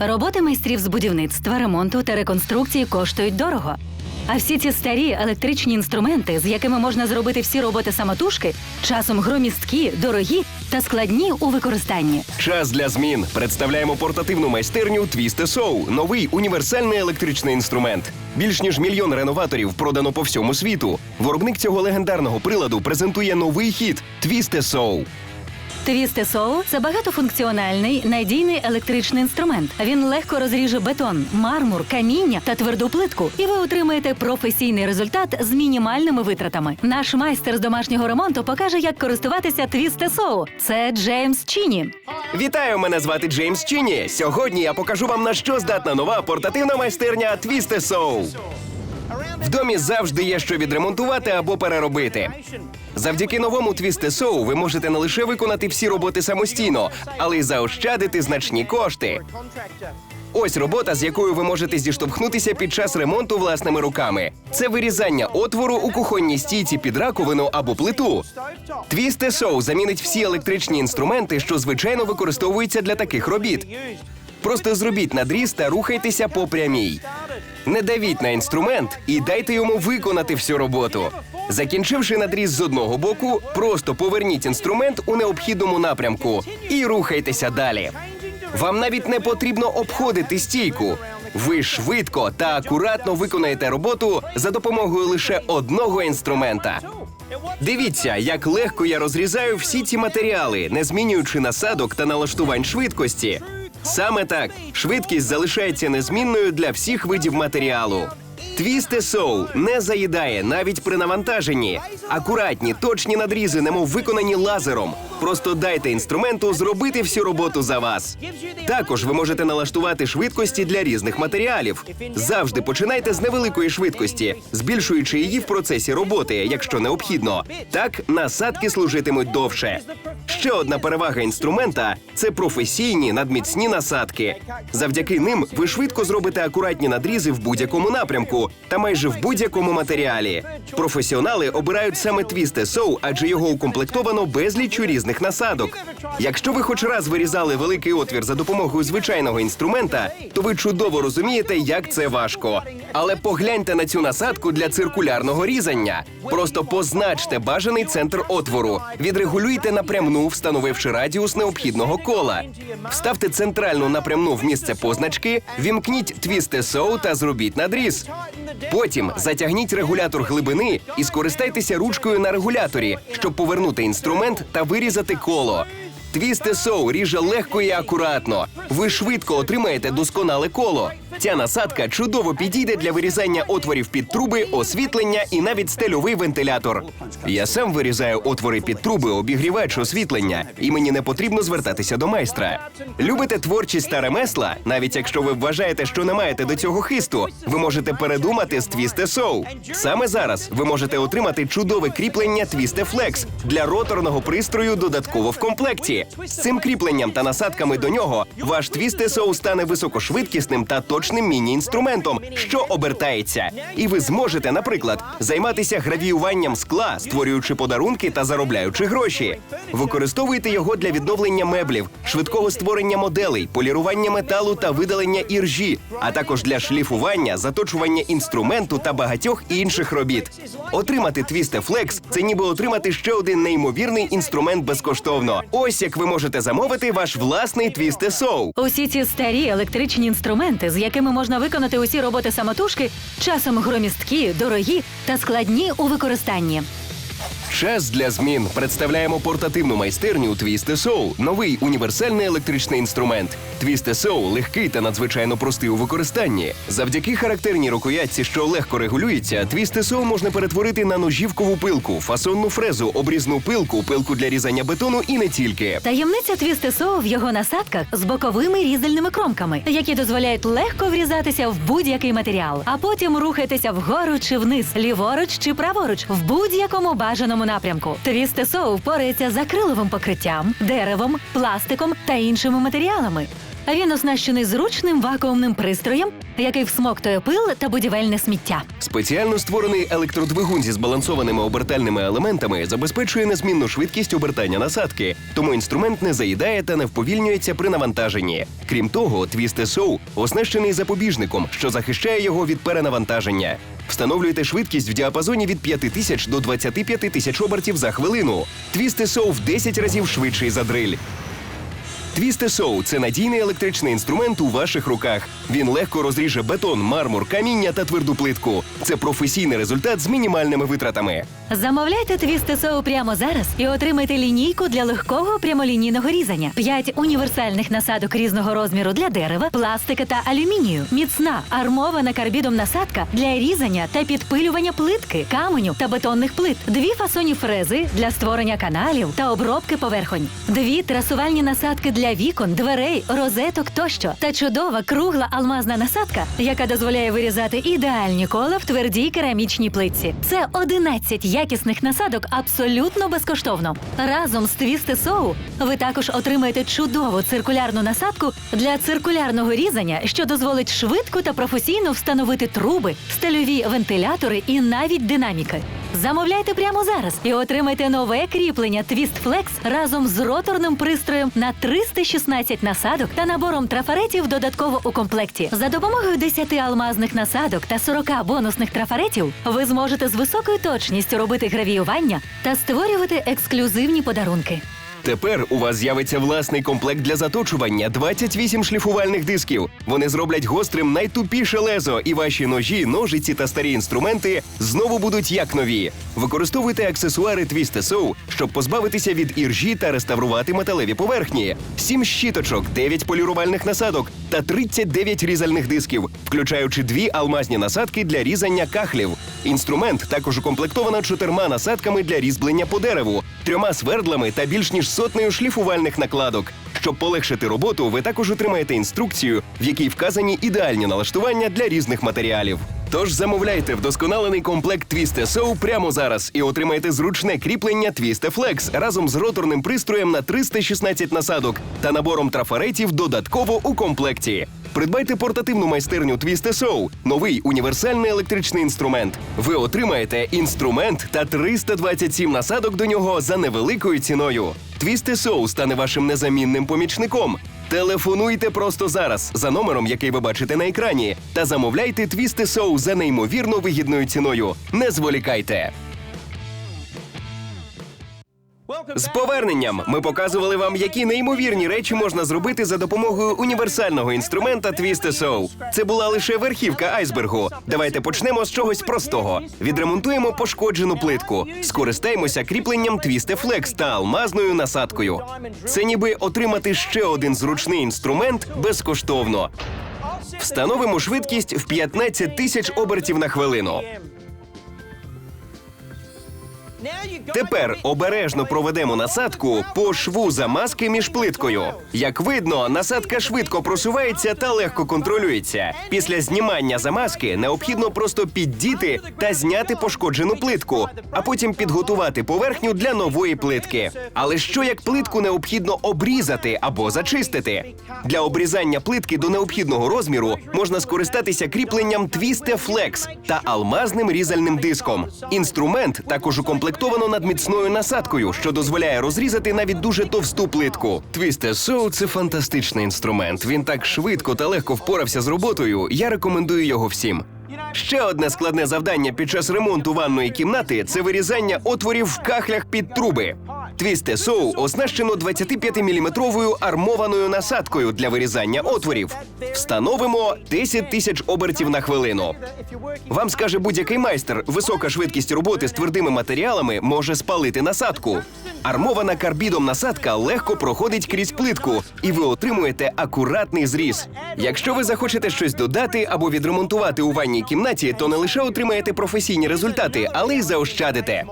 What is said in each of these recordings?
Роботи майстрів з будівництва, ремонту та реконструкції коштують дорого. А всі ці старі електричні інструменти, з якими можна зробити всі роботи самотужки, часом громісткі, дорогі та складні у використанні. Час для змін. Представляємо портативну майстерню Twist Soul – новий універсальний електричний інструмент. Більш ніж мільйон реноваторів продано по всьому світу. Виробник цього легендарного приладу презентує новий хіт Twist Soul. Твісте Соу це багатофункціональний надійний електричний інструмент. Він легко розріже бетон, мармур, каміння та тверду плитку, і ви отримаєте професійний результат з мінімальними витратами. Наш майстер з домашнього ремонту покаже, як користуватися Твісте Соу. Це Джеймс Чіні. Вітаю, мене звати Джеймс Чіні. Сьогодні я покажу вам на що здатна нова портативна майстерня Twist Soul. В домі завжди є що відремонтувати або переробити. Завдяки новому Soul ви можете не лише виконати всі роботи самостійно, але й заощадити значні кошти. Ось робота, з якою ви можете зіштовхнутися під час ремонту власними руками. Це вирізання отвору у кухонній стійці під раковину або плиту. Твісте Соу замінить всі електричні інструменти, що звичайно використовуються для таких робіт. Просто зробіть надріз та рухайтеся по прямій. Не давіть на інструмент і дайте йому виконати всю роботу. Закінчивши надріз з одного боку, просто поверніть інструмент у необхідному напрямку і рухайтеся далі. Вам навіть не потрібно обходити стійку. Ви швидко та акуратно виконаєте роботу за допомогою лише одного інструмента. Дивіться, як легко я розрізаю всі ці матеріали, не змінюючи насадок та налаштувань швидкості. Саме так швидкість залишається незмінною для всіх видів матеріалу. Твісте Соу не заїдає навіть при навантаженні. Акуратні, точні надрізи, немов виконані лазером. Просто дайте інструменту зробити всю роботу за вас. Також ви можете налаштувати швидкості для різних матеріалів. Завжди починайте з невеликої швидкості, збільшуючи її в процесі роботи, якщо необхідно. Так насадки служитимуть довше. Ще одна перевага інструмента це професійні надміцні насадки. Завдяки ним ви швидко зробите акуратні надрізи в будь-якому напрямку та майже в будь-якому матеріалі. Професіонали обирають саме твісте соу, адже його укомплектовано безліччю різних насадок. Якщо ви хоч раз вирізали великий отвір за допомогою звичайного інструмента, то ви чудово розумієте, як це важко. Але погляньте на цю насадку для циркулярного різання. Просто позначте бажаний центр отвору, відрегулюйте напрямну, встановивши радіус необхідного кола. Вставте центральну напрямну в місце позначки, вімкніть твісте соу та зробіть надріз. Потім затягніть регулятор глибини і скористайтеся ручкою на регуляторі, щоб повернути інструмент та вирізати коло. Твісте соу ріже легко і акуратно. Ви швидко отримаєте досконале коло. Ця насадка чудово підійде для вирізання отворів під труби, освітлення і навіть стельовий вентилятор. Я сам вирізаю отвори під труби, обігрівач, освітлення, і мені не потрібно звертатися до майстра. Любите творчість та ремесла? Навіть якщо ви вважаєте, що не маєте до цього хисту, ви можете передумати з Твісте Соу. Саме зараз ви можете отримати чудове кріплення Твісте Флекс для роторного пристрою додатково в комплекті. З цим кріпленням та насадками до нього ваш Твісте Соу стане високошвидкісним та точним міні-інструментом, що обертається. І ви зможете, наприклад, займатися гравіюванням скла, створюючи подарунки та заробляючи гроші. Використовуйте його для відновлення меблів, швидкого створення моделей, полірування металу та видалення іржі, а також для шліфування, заточування інструменту та багатьох інших робіт. Отримати Твісте Флекс це ніби отримати ще один неймовірний інструмент безкоштовно. Ось як ви можете замовити ваш власний Твісте Соу. Усі ці старі електричні інструменти, з якими можна виконати усі роботи самотужки, часом громісткі, дорогі та складні у використанні. Час для змін. Представляємо портативну майстерню Twist Soul – новий універсальний електричний інструмент. Twist Soul – легкий та надзвичайно простий у використанні. Завдяки характерній рукоятці, що легко регулюється, Twist Soul можна перетворити на ножівкову пилку, фасонну фрезу, обрізну пилку, пилку для різання бетону і не тільки. Таємниця твісти соу в його насадках з боковими різальними кромками, які дозволяють легко врізатися в будь-який матеріал, а потім рухайтеся вгору чи вниз, ліворуч чи праворуч, в будь-якому бажаному напрямку. Твісти соу впорається з акриловим покриттям, деревом, пластиком та іншими матеріалами. Він оснащений зручним вакуумним пристроєм, який всмоктує пил та будівельне сміття. Спеціально створений електродвигун зі збалансованими обертальними елементами забезпечує незмінну швидкість обертання насадки, тому інструмент не заїдає та не вповільнюється при навантаженні. Крім того, Twist SO оснащений запобіжником, що захищає його від перенавантаження. Встановлюйте швидкість в діапазоні від 5 тисяч до 25 тисяч обертів за хвилину. Твісти сов в 10 разів швидший за дриль. Твісте Соу це надійний електричний інструмент у ваших руках. Він легко розріже бетон, мармур, каміння та тверду плитку. Це професійний результат з мінімальними витратами. Замовляйте твісти соу прямо зараз і отримайте лінійку для легкого прямолінійного різання. П'ять універсальних насадок різного розміру для дерева, пластика та алюмінію. Міцна армована карбідом насадка для різання та підпилювання плитки, каменю та бетонних плит. Дві фасоні фрези для створення каналів та обробки поверхонь. Дві трасувальні насадки для вікон, дверей, розеток тощо. Та чудова кругла алмазна насадка, яка дозволяє вирізати ідеальні кола в твердій керамічній плитці. Це 11 якісних насадок абсолютно безкоштовно. Разом з Твісти Соу ви також отримаєте чудову циркулярну насадку для циркулярного різання, що дозволить швидко та професійно встановити труби, стильові вентилятори і навіть динаміки. Замовляйте прямо зараз і отримайте нове кріплення Twist Flex разом з роторним пристроєм на 316 насадок та набором трафаретів додатково у комплекті. За допомогою 10 алмазних насадок та 40 бонусних трафаретів ви зможете з високою точністю робити гравіювання та створювати ексклюзивні подарунки. Тепер у вас з'явиться власний комплект для заточування 28 шліфувальних дисків. Вони зроблять гострим найтупіше лезо, і ваші ножі, ножиці та старі інструменти знову будуть як нові. Використовуйте аксесуари Twist SO, щоб позбавитися від іржі та реставрувати металеві поверхні. 7 щіточок, 9 полірувальних насадок та 39 різальних дисків, включаючи дві алмазні насадки для різання кахлів. Інструмент також укомплектовано чотирма насадками для різьблення по дереву, трьома свердлами та більш ніж сотнею шліфувальних накладок. Щоб полегшити роботу, ви також отримаєте інструкцію, в якій вказані ідеальні налаштування для різних матеріалів. Тож замовляйте вдосконалений комплект Twist SO прямо зараз і отримайте зручне кріплення Twist Flex разом з роторним пристроєм на 316 насадок та набором трафаретів додатково у комплекті. Придбайте портативну майстерню Twist SO – новий універсальний електричний інструмент. Ви отримаєте інструмент та 327 насадок до нього за невеликою ціною. Twist Соу стане вашим незамінним помічником. Телефонуйте просто зараз за номером, який ви бачите на екрані, та замовляйте твісти соу за неймовірно вигідною ціною. Не зволікайте. З поверненням ми показували вам, які неймовірні речі можна зробити за допомогою універсального інструмента Twist SO. Це була лише верхівка айсбергу. Давайте почнемо з чогось простого. Відремонтуємо пошкоджену плитку, скористаємося кріпленням Twist Flex та алмазною насадкою. Це ніби отримати ще один зручний інструмент безкоштовно. Встановимо швидкість в 15 тисяч обертів на хвилину. Тепер обережно проведемо насадку по шву замазки між плиткою. Як видно, насадка швидко просувається та легко контролюється. Після знімання замазки необхідно просто піддіти та зняти пошкоджену плитку, а потім підготувати поверхню для нової плитки. Але що як плитку необхідно обрізати або зачистити? Для обрізання плитки до необхідного розміру можна скористатися кріпленням Twiste Flex та алмазним різальним диском. Інструмент також укомплектовано надміцною насадкою, що дозволяє розрізати навіть дуже товсту плитку. Твісте соу – це фантастичний інструмент. Він так швидко та легко впорався з роботою. Я рекомендую його всім. Ще одне складне завдання під час ремонту ванної кімнати це вирізання отворів в кахлях під труби. Твісте Соу оснащено 25-мм армованою насадкою для вирізання отворів. Встановимо 10 тисяч обертів на хвилину. Вам скаже будь-який майстер, висока швидкість роботи з твердими матеріалами може спалити насадку. Армована карбідом насадка легко проходить крізь плитку, і ви отримуєте акуратний зріз. Якщо ви захочете щось додати або відремонтувати у ванній кімнаті, то не лише отримаєте професійні результати, але й заощадите.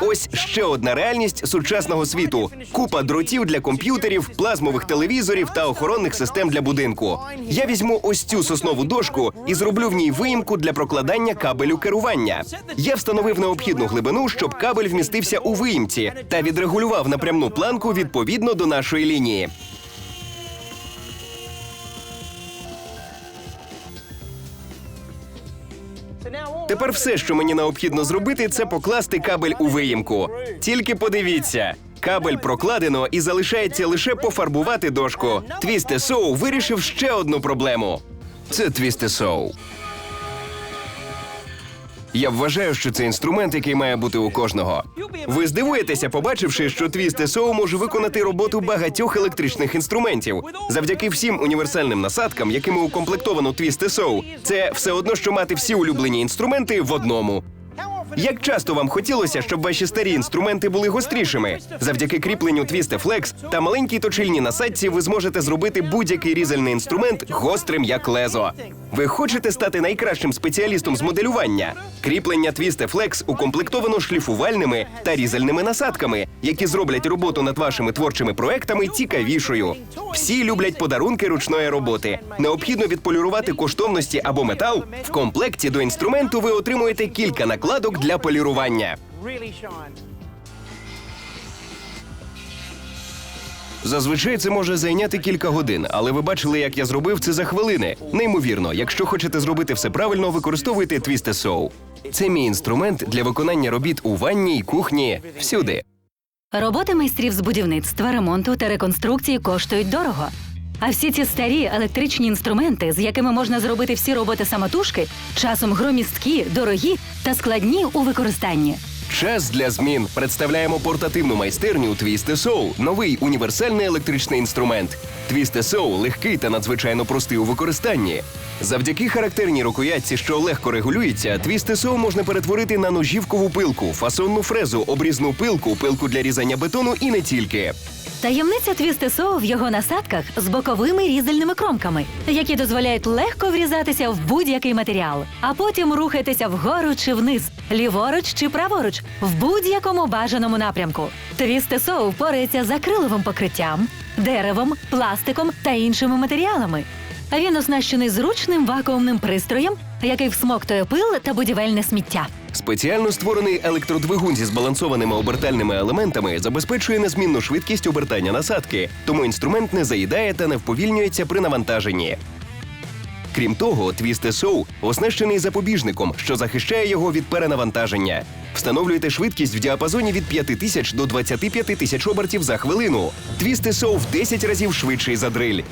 Ось ще одна реальність сучасного світу: купа дротів для комп'ютерів, плазмових телевізорів та охоронних систем для будинку. Я візьму ось цю соснову дошку і зроблю в ній виїмку для прокладання кабелю керування. Я встановив необхідну глибину, щоб кабель вмістився у виїмці, та відрегулював напрямну планку відповідно до нашої лінії. Тепер все, що мені необхідно зробити, це покласти кабель у виїмку. Тільки подивіться. Кабель прокладено і залишається лише пофарбувати дошку. Твісте Соу вирішив ще одну проблему. Це Твісте Соу. Я вважаю, що це інструмент, який має бути у кожного. Ви здивуєтеся, побачивши, що Твісте Соу може виконати роботу багатьох електричних інструментів. Завдяки всім універсальним насадкам, якими укомплектовано твіст Соу, це все одно, що мати всі улюблені інструменти в одному. Як часто вам хотілося, щоб ваші старі інструменти були гострішими? Завдяки кріпленню Twisted Flex та маленькій точильній насадці ви зможете зробити будь-який різальний інструмент гострим як лезо. Ви хочете стати найкращим спеціалістом з моделювання? Кріплення Twisted Flex укомплектовано шліфувальними та різальними насадками, які зроблять роботу над вашими творчими проектами цікавішою. Всі люблять подарунки ручної роботи. Необхідно відполірувати коштовності або метал. В комплекті до інструменту ви отримуєте кілька накладок для полірування. Зазвичай це може зайняти кілька годин, але ви бачили, як я зробив це за хвилини. Неймовірно, якщо хочете зробити все правильно, використовуйте Twisted Soul. Це мій інструмент для виконання робіт у ванні й кухні всюди. Роботи майстрів з будівництва, ремонту та реконструкції коштують дорого. А всі ці старі електричні інструменти, з якими можна зробити всі роботи самотужки, часом громісткі, дорогі та складні у використанні. Час для змін. Представляємо портативну майстерню Twisted Soul – новий універсальний електричний інструмент. Twisted Soul легкий та надзвичайно простий у використанні. Завдяки характерній рукоятці, що легко регулюється, Twisted Soul можна перетворити на ножівкову пилку, фасонну фрезу, обрізну пилку, пилку для різання бетону і не тільки. Таємниця твістесоу в його насадках з боковими різальними кромками, які дозволяють легко врізатися в будь-який матеріал, а потім рухатися вгору чи вниз, ліворуч чи праворуч, в будь-якому бажаному напрямку. Твістесоу впорається з акриловим покриттям, деревом, пластиком та іншими матеріалами. Він оснащений зручним вакуумним пристроєм, який всмоктує пил та будівельне сміття. Спеціально створений електродвигун зі збалансованими обертальними елементами забезпечує незмінну швидкість обертання насадки, тому інструмент не заїдає та не вповільнюється при навантаженні. Крім того, Twisted Soul оснащений запобіжником, що захищає його від перенавантаження. Встановлюйте швидкість в діапазоні від 5 тисяч до 25 тисяч обертів за хвилину. Twisted Soul в 10 разів швидший за дриль.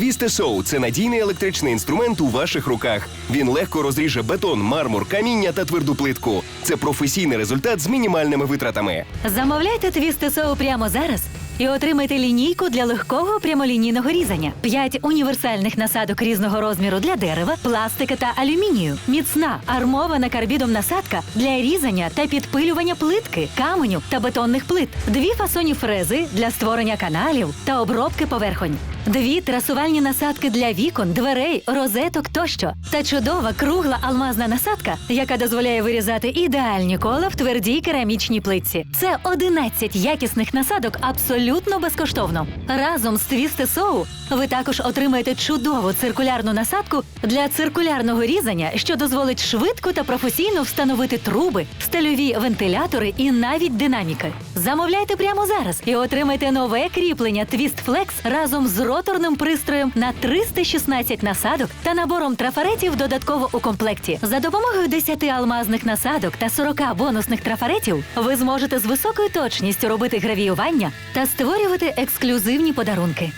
Twisted Soul – це надійний електричний інструмент у ваших руках. Він легко розріже бетон, мармур, каміння та тверду плитку. Це професійний результат з мінімальними витратами. Замовляйте твістесоу прямо зараз і отримайте лінійку для легкого прямолінійного різання. П'ять універсальних насадок різного розміру для дерева, пластика та алюмінію. Міцна армована карбідом насадка для різання та підпилювання плитки, каменю та бетонних плит. Дві фасоні фрези для створення каналів та обробки поверхонь. Дві трасувальні насадки для вікон, дверей, розеток тощо. Та чудова кругла алмазна насадка, яка дозволяє вирізати ідеальні кола в твердій керамічній плитці. Це 11 якісних насадок абсолютно безкоштовно. Разом з Твісте Соу ви також отримаєте чудову циркулярну насадку для циркулярного різання, що дозволить швидко та професійно встановити труби, стильові вентилятори і навіть динаміки. Замовляйте прямо зараз і отримайте нове кріплення Twist Flex разом з роторним пристроєм на 316 насадок та набором трафаретів додатково у комплекті. За допомогою 10 алмазних насадок та 40 бонусних трафаретів ви зможете з високою точністю робити гравіювання та створювати ексклюзивні подарунки.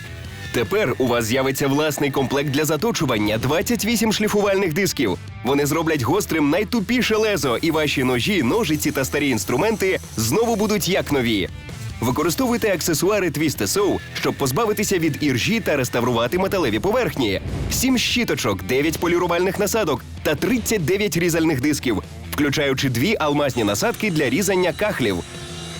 Тепер у вас з'явиться власний комплект для заточування 28 шліфувальних дисків. Вони зроблять гострим найтупіше лезо, і ваші ножі, ножиці та старі інструменти знову будуть як нові. Використовуйте аксесуари Twisted Soul, щоб позбавитися від іржі та реставрувати металеві поверхні. 7 щіточок, 9 полірувальних насадок та 39 різальних дисків, включаючи дві алмазні насадки для різання кахлів.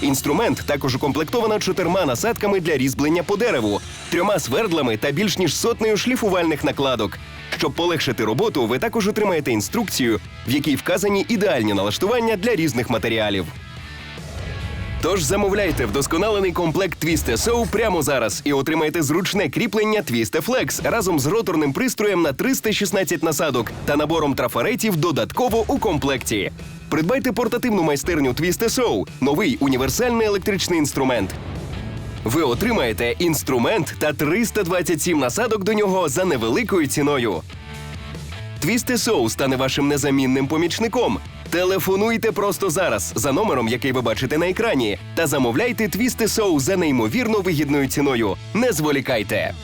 Інструмент також укомплектовано чотирма насадками для різьблення по дереву, трьома свердлами та більш ніж сотнею шліфувальних накладок. Щоб полегшити роботу, ви також отримаєте інструкцію, в якій вказані ідеальні налаштування для різних матеріалів. Тож замовляйте вдосконалений комплект Twisted Soul прямо зараз і отримайте зручне кріплення Twisted Flex разом з роторним пристроєм на 316 насадок та набором трафаретів додатково у комплекті. Придбайте портативну майстерню Twisted Soul – новий універсальний електричний інструмент. Ви отримаєте інструмент та 327 насадок до нього за невеликою ціною. Твістесоу стане вашим незамінним помічником. Телефонуйте просто зараз за номером, який ви бачите на екрані, та замовляйте твісти соу за неймовірно вигідною ціною. Не зволікайте.